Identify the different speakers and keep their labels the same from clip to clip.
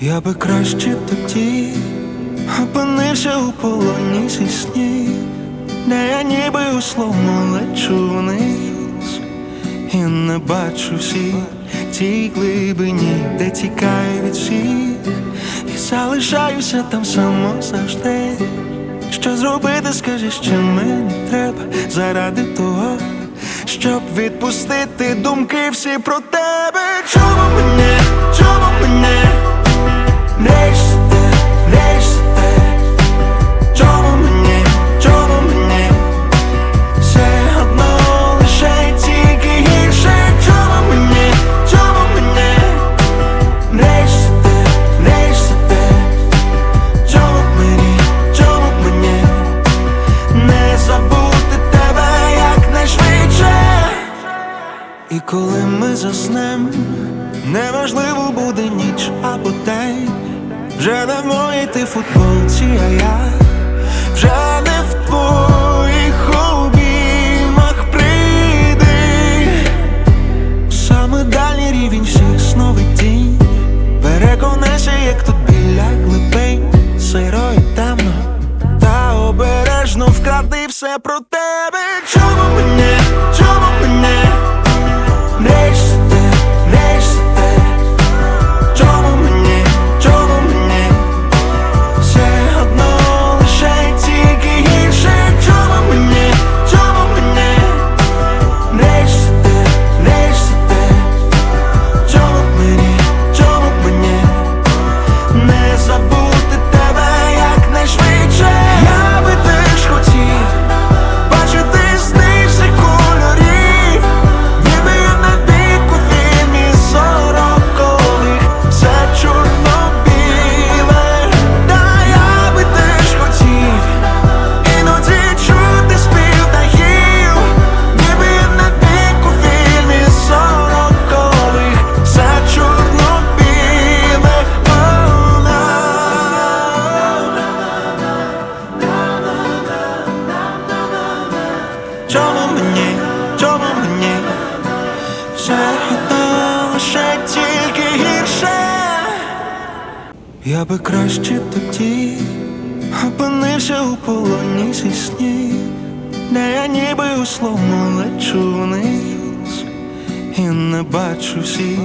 Speaker 1: Я би краще тоді опинився у полоні зі снів, де я ніби у словно лечу вниз і не бачу всіх тій глибині, де тікаю від всіх, і залишаюся там само завжди. Що зробити, скажи, що мені треба заради того, щоб відпустити думки всі про тебе. Чому мене, чому мене? І коли ми заснем, неможливо буде ніч або день. Вже не в моїй ти футболці, а я вже не в твоїх обіймах прийди. Саме дальній рівень всіх сновидінь Переконайся, як тут біля глибин Сиро і темно Та обережно вкради все про тебе Чому мене, Все одно лише тільки гірше Я би краще тоді опинився у полоні зі снів, де я ніби у словно лечу вниз і не бачу всіх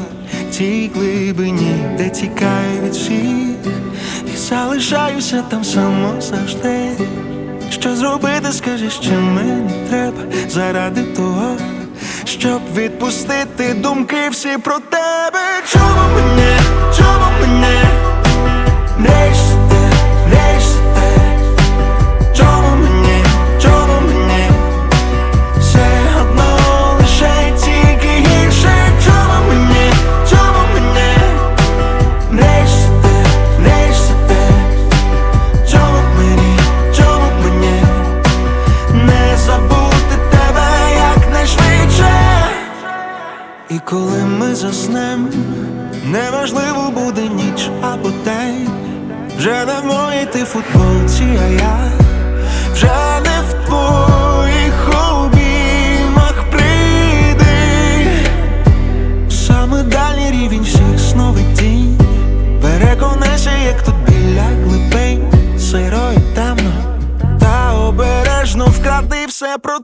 Speaker 1: тій глибині, де тікаю від всіх, і залишаюся там само завжди. Що зробити, скажи, що мені треба заради того, щоб відпустити думки всі про тебе. Чому мене, чому мене? Нечте, коли ми заснем, неважливо буде ніч або день. Вже не в моїй ти футболці, а я вже не в твоїх обіймах. Прийди. Саме дальній рівень всіх сновидінь. Переконайся, як тут біля глибин Сиро і темно Та обережно. Вкради все про